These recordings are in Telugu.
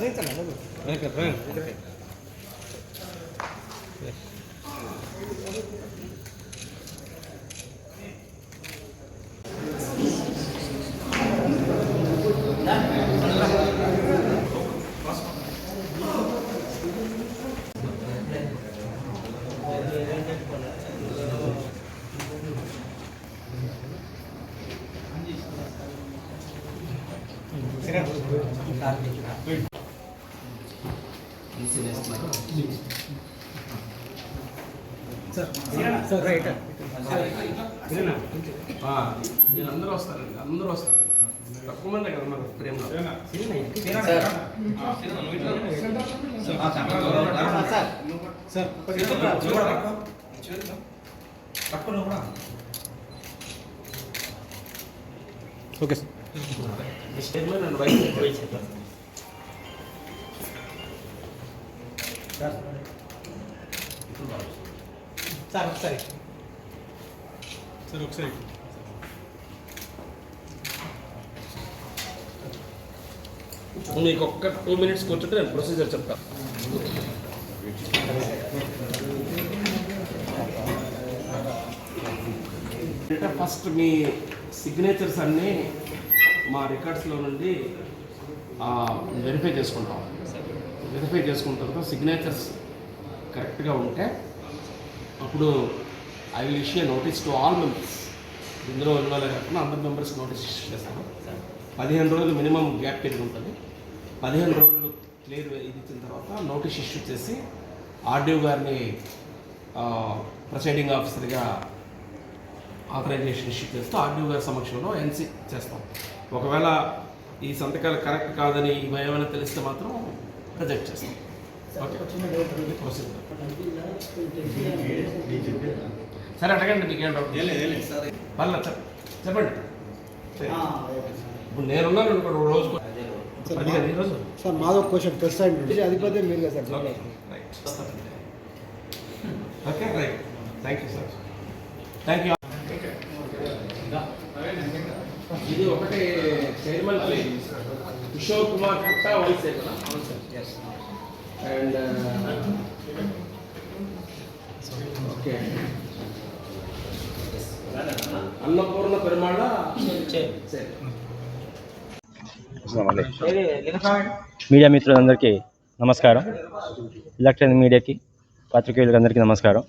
ఇట్లా దించండి బాబు. సార్ రైట్ వీళ్ళందరూ వస్తారండి అందరూ వస్తారు తక్కువ మంది కదా మన ప్రేమలో okay sir. Chairman and vice chairman sir ఒకసారి. సార్ ఒకసారి. మీకు ఒక్క టూ మినిట్స్ కూర్చుంటే నేను ప్రొసీజర్ చెప్తాను ఫస్ట్ మీ సిగ్నేచర్స్ అన్నీ మా రికార్డ్స్లో నుండి వెరిఫై చేసుకుంటాం. వెరిఫై చేసుకున్న తర్వాత సిగ్నేచర్స్ కరెక్ట్గా ఉంటే అప్పుడు I will issue notice to all members ఇందులో ఉన్న కాకుండా అందరు మెంబర్స్ నోటీస్ ఇష్యూ చేస్తాను. పదిహేను రోజులు మినిమం గ్యాప్ పీరియడ్ ఉంటుంది. పదిహేను రోజులు క్లియర్ ఇది ఇచ్చిన తర్వాత నోటీస్ ఇష్యూ చేసి ఆర్డీఓ గారిని ప్రొసైడింగ్ ఆఫీసర్గా ఆథరైజేషన్ ఇష్యూ చేస్తూ ఆర్డీఓ గారి సమక్షంలో ఎన్సీ చేస్తాం. ఒకవేళ ఈ సంతకాలు కరెక్ట్ కాదని ఏమైనా తెలిస్తే మాత్రం రిజెక్ట్ చేస్తాం. సరే అడగండి మీకేం డౌట్? పర్లేదు చెప్ప- చెప్పండి. ఇప్పుడు నేనున్నాను అనుకోండి రోజు పదిహేను ఈ రోజు. సార్ మాదో క్వశ్చన్ ప్రెస్ సైడ్ నుంచి అధిపతి మీరు కదా sir okay right okay right thank you sir thank you ఇది ఒకటి chairman Kishore Kumar Putta vice and okay Annapurna Perumala. Media మిత్రులందరికీ నమస్కారం. ఎలక్ట్రానిక్ మీడియాకి పాత్రికేయులందరికీ నమస్కారం.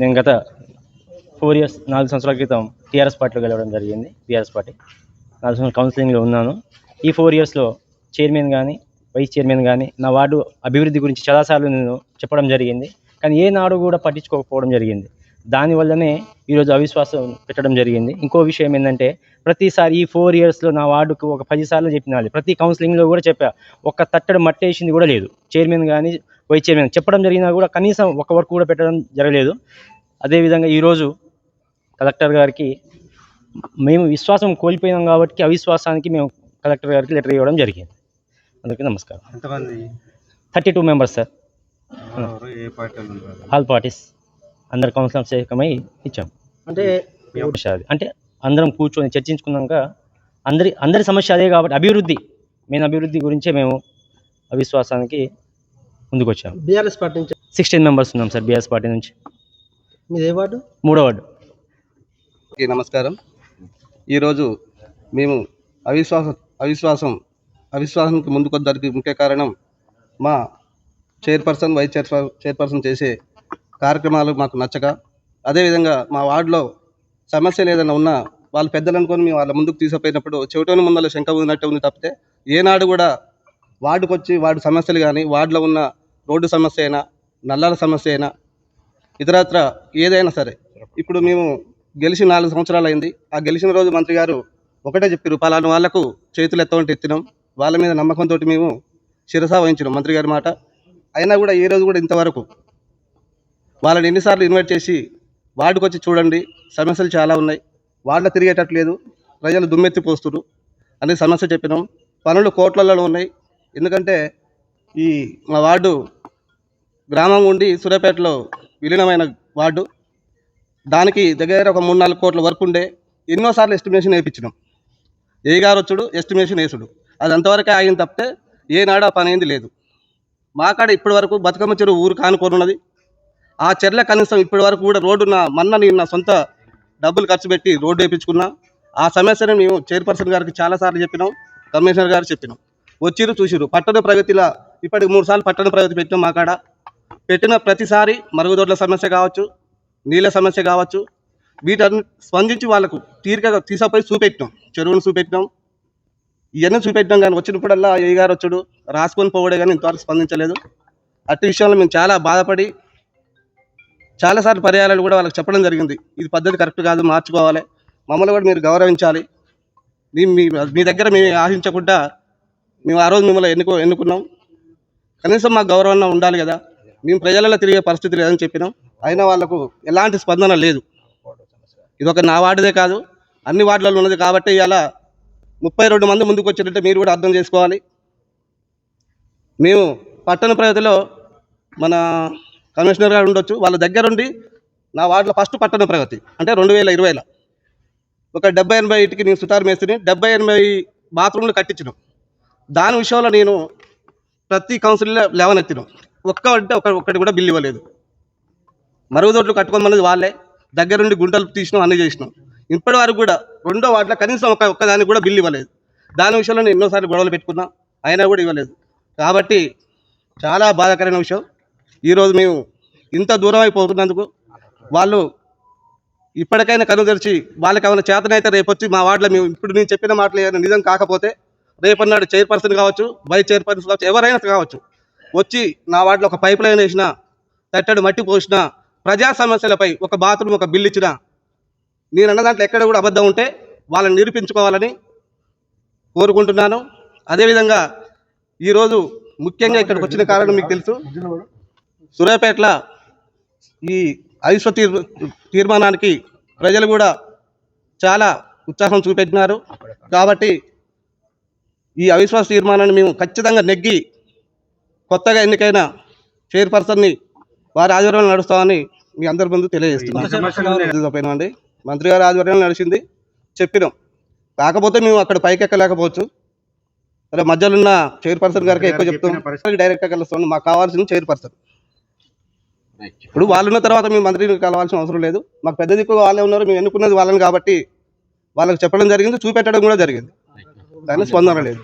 నేను గత ఫోర్ ఇయర్స్ నాలుగు సంవత్సరాల క్రితం టీఆర్ఎస్ పార్టీలో గెలవడం జరిగింది టీఆర్ఎస్ పార్టీ. నాలుగు సంవత్సరాలు కౌన్సిలింగ్లో ఉన్నాను. ఈ ఫోర్ ఇయర్స్లో చైర్మన్ కానీ వైస్ చైర్మన్ కానీ నా వార్డు అభివృద్ధి గురించి చాలాసార్లు నేను చెప్పడం జరిగింది. కానీ ఏ నాడు కూడా పట్టించుకోకపోవడం జరిగింది. దానివల్లనే ఈరోజు అవిశ్వాసం పెట్టడం జరిగింది. ఇంకో విషయం ఏంటంటే ప్రతిసారి ఈ ఫోర్ ఇయర్స్లో నా వార్డుకు ఒక పది సార్లు చెప్పినాలి ప్రతి కౌన్సిలింగ్లో కూడా చెప్పా. ఒక్క తట్టడు మట్టేసింది కూడా లేదు. చైర్మన్ కానీ వైస్ చైర్మన్ చెప్పడం జరిగినా కూడా కనీసం ఒక వర్క్ కూడా పెట్టడం జరగలేదు. అదేవిధంగా ఈరోజు కలెక్టర్ గారికి మేము విశ్వాసం కోల్పోయినాం కాబట్టి అవిశ్వాసానికి మేము కలెక్టర్ గారికి లెటర్ ఇవ్వడం జరిగింది. అందరికీ నమస్కారం. ఎంతమంది? Thirty two members sir. All parties అందరు కౌన్సిలర్స్ ఏకమై ఇచ్చాం. అంటే అంటే అందరం కూర్చొని చర్చించుకున్నాక అందరి అందరి సమస్య అదే కాబట్టి అభివృద్ధి మెయిన్ అభివృద్ధి గురించే మేము అవిశ్వాసానికి ముందుకు వచ్చాము బీఆర్ఎస్ పార్టీ నుంచి? సిక్స్టీన్ మెంబర్స్ ఉన్నాం సార్ బీఆర్ఎస్ పార్టీ నుంచి. మీది ఏ వార్డు? మూడో వార్డు. నమస్కారం. ఈరోజు మేము అవిశ్వాసం అవిశ్వాసం అవిశ్వాసానికి ముందుకొద్దరికి ముఖ్య కారణం మా చైర్పర్సన్ వైస్ చైర్ చైర్పర్సన్ చేసే కార్యక్రమాలు మాకు నచ్చక అదేవిధంగా మా వార్డులో సమస్యలు ఏదైనా ఉన్నా వాళ్ళు పెద్దలు అనుకొని మేము వాళ్ళ ముందుకు తీసుకుపోయినప్పుడు చెవిటోని ముందర శంక ఉన్నట్టు ఉంది తప్పితే ఏనాడు కూడా వార్డుకు వచ్చి వార్డు సమస్యలు కానీ వార్డులో ఉన్న రోడ్డు సమస్య అయినా నల్లాల సమస్య అయినా ఇతరత్ర ఏదైనా సరే ఇప్పుడు మేము గెలిచి నాలుగు సంవత్సరాలు అయింది. ఆ గెలిచిన రోజు మంత్రి గారు ఒకటే చెప్పారు పలానా వాళ్ళకు చేతులు ఎత్తవంటి ఎత్తినాం. వాళ్ళ మీద నమ్మకంతో మేము శిరస వహించినాం. మంత్రి గారి మాట అయినా కూడా ఏ రోజు కూడా ఇంతవరకు వాళ్ళని ఎన్నిసార్లు ఇన్వైట్ చేసి వార్డుకు వచ్చి చూడండి సమస్యలు చాలా ఉన్నాయి. వార్డులో తిరిగేటట్లేదు. ప్రజలు దుమ్మెత్తి పోస్తున్నారు అనే సమస్య చెప్పినాం. పనులు కోట్లలో ఉన్నాయి. ఎందుకంటే ఈ మా వార్డు గ్రామం ఉండి సూర్యాపేటలో విలీనమైన వార్డు. దానికి దగ్గర ఒక మూడు నాలుగు కోట్ల వర్క్ ఉండే ఎన్నోసార్లు ఎస్టిమేషన్ వేయించినాం. ఏ గారు వచ్చుడు? ఎస్టిమేషన్ వేసుడు. అది అంతవరకే ఆగింది తప్పితే ఏనాడు ఆ పని అయింది లేదు. మా కాడ ఇప్పటి వరకు బతుకమ్మ చెరువు ఊరు కానుకోనున్నది ఆ చెర్ల కనీసం ఇప్పటి వరకు కూడా రోడ్డు నా మొన్న నేను నా సొంత డబ్బులు ఖర్చు పెట్టి రోడ్డు వేయించుకున్నా ఆ సమస్యను మేము చైర్పర్సన్ గారికి చాలాసార్లు చెప్పినాం కమిషనర్ గారు చెప్పినాం. వచ్చిరు చూసిరు పట్టణ ప్రగతిలో ఇప్పటికి మూడు సార్లు పట్టణ ప్రగతి పెట్టినాం మా కాడ. పెట్టిన ప్రతిసారి మరుగుదొడ్ల సమస్య కావచ్చు నీళ్ళ సమస్య కావచ్చు వీటన్ని స్పందించి వాళ్ళకు తీరికగా తీసుకుపోయి చూపెట్టినాం. చెరువును చూపెట్టినాం. ఇవన్నీ చూపెట్టినాం కానీ వచ్చినప్పుడల్లా ఏ గారు వచ్చాడు. రాసుకొని పోవడే కానీ ఇంతవరకు స్పందించలేదు. అట్టి విషయంలో మేము చాలా బాధపడి చాలాసార్లు పర్యాయాలు కూడా వాళ్ళకి చెప్పడం జరిగింది. ఇది పద్ధతి కరెక్ట్ కాదు మార్చుకోవాలి. మమ్మల్ని కూడా మీరు గౌరవించాలి. మీ మీ- మీ దగ్గర మేము ఆశించకుండా మేము ఆ రోజు మిమ్మల్ని ఎన్నుకో ఎన్నుకున్నాం. కనీసం మాకు గౌరవం ఉండాలి కదా. మేము ప్రజలలో తిరిగే పరిస్థితి లేదని చెప్పినాం. అయినా వాళ్ళకు ఎలాంటి స్పందన లేదు. ఇది ఒక నా వార్డుదే కాదు. అన్ని వార్డులలో ఉన్నది కాబట్టి ఇలా ముప్పై రెండు మంది ముందుకు వచ్చినట్టే మీరు కూడా అర్థం చేసుకోవాలి. మేము పట్టణ ప్రగతిలో మన కమిషనర్ గారు ఉండొచ్చు. వాళ్ళ దగ్గరుండి నా వార్డులో ఫస్ట్ పట్టణ ప్రగతి అంటే రెండు వేల ఇరవైలో. ఒక డెబ్బై ఎనభై ఇటుకి నేను సుతారు మేస్త్రిని డెబ్బై ఎనభై బాత్రూమ్లు కట్టించినాం. దాని విషయంలో నేను ప్రతి కౌన్సిల్లో లేవనెత్తినాం. ఒక్క అంటే ఒక ఒక్కటి కూడా బిల్లు ఇవ్వలేదు. మరుగుదొడ్లు కట్టుకోమన్నది వాళ్ళే. దగ్గరుండి గుంటలు తీసినాం అన్నీ చేసినాం. ఇప్పటి వరకు కూడా రెండో వాటిలో కనీసం ఒక ఒక్కదానికి కూడా బిల్లు ఇవ్వలేదు. దాని విషయంలో నేను ఎన్నోసార్లు గొడవలు పెట్టుకున్నా అయినా కూడా ఇవ్వలేదు. కాబట్టి చాలా బాధాకరమైన విషయం. ఈరోజు మేము ఇంత దూరం అయిపోతున్నందుకు వాళ్ళు ఇప్పటికైనా కను తెరిచి వాళ్ళకి ఏమైనా చేతనైతే రేపు వచ్చి మా వార్డులో మేము ఇప్పుడు నేను చెప్పిన మాటలు ఏమైనా నిజం కాకపోతే రేపన్నాడు చైర్పర్సన్ కావచ్చు వైస్ చైర్పర్సన్ కావచ్చు ఎవరైనా కావచ్చు వచ్చి నా వాటిలో ఒక పైప్ లైన్ వేసినా తట్టడు మట్టి పోసినా ప్రజా సమస్యలపై ఒక బాత్రూమ్ ఒక బిల్లు ఇచ్చినా నేను అన్న దాంట్లో ఎక్కడ కూడా అబద్ధం ఉంటే వాళ్ళని నిరూపించుకోవాలని కోరుకుంటున్నాను. అదేవిధంగా ఈరోజు ముఖ్యంగా ఇక్కడికి వచ్చిన కారణం మీకు తెలుసు. సూర్యాపేటలో ఈ అవిశ్వ తీర్ తీర్మానానికి ప్రజలు కూడా చాలా ఉత్సాహం చూపెట్టినారు. కాబట్టి ఈ అవిశ్వాస తీర్మానాన్ని మేము ఖచ్చితంగా నెగ్గి కొత్తగా ఎన్నికైన చైర్పర్సన్ని వారి ఆధ్వర్యంలో నడుస్తామని మీ అందరి ముందు తెలియజేస్తున్నాం అండి మంత్రి గారి ఆధ్వర్యంలో నడిచింది. చెప్పినాం. కాకపోతే మేము అక్కడ పైకి ఎక్కలేకపోవచ్చు. అరే మధ్యలో ఉన్న చైర్పర్సన్ గారికి ఎక్కువ చెప్తాం డైరెక్ట్గా కలుస్తాం. మాకు కావాల్సింది చైర్పర్సన్. ఇప్పుడు వాళ్ళు ఉన్న తర్వాత మేము మంత్రిని కలవాల్సిన అవసరం లేదు. మాకు పెద్ద దిక్కు వాళ్ళే ఉన్నారు. మేము ఎన్నుకున్నది వాళ్ళని కాబట్టి వాళ్ళకి చెప్పడం జరిగింది. చూపెట్టడం కూడా జరిగింది. కానీ స్పందన లేదు.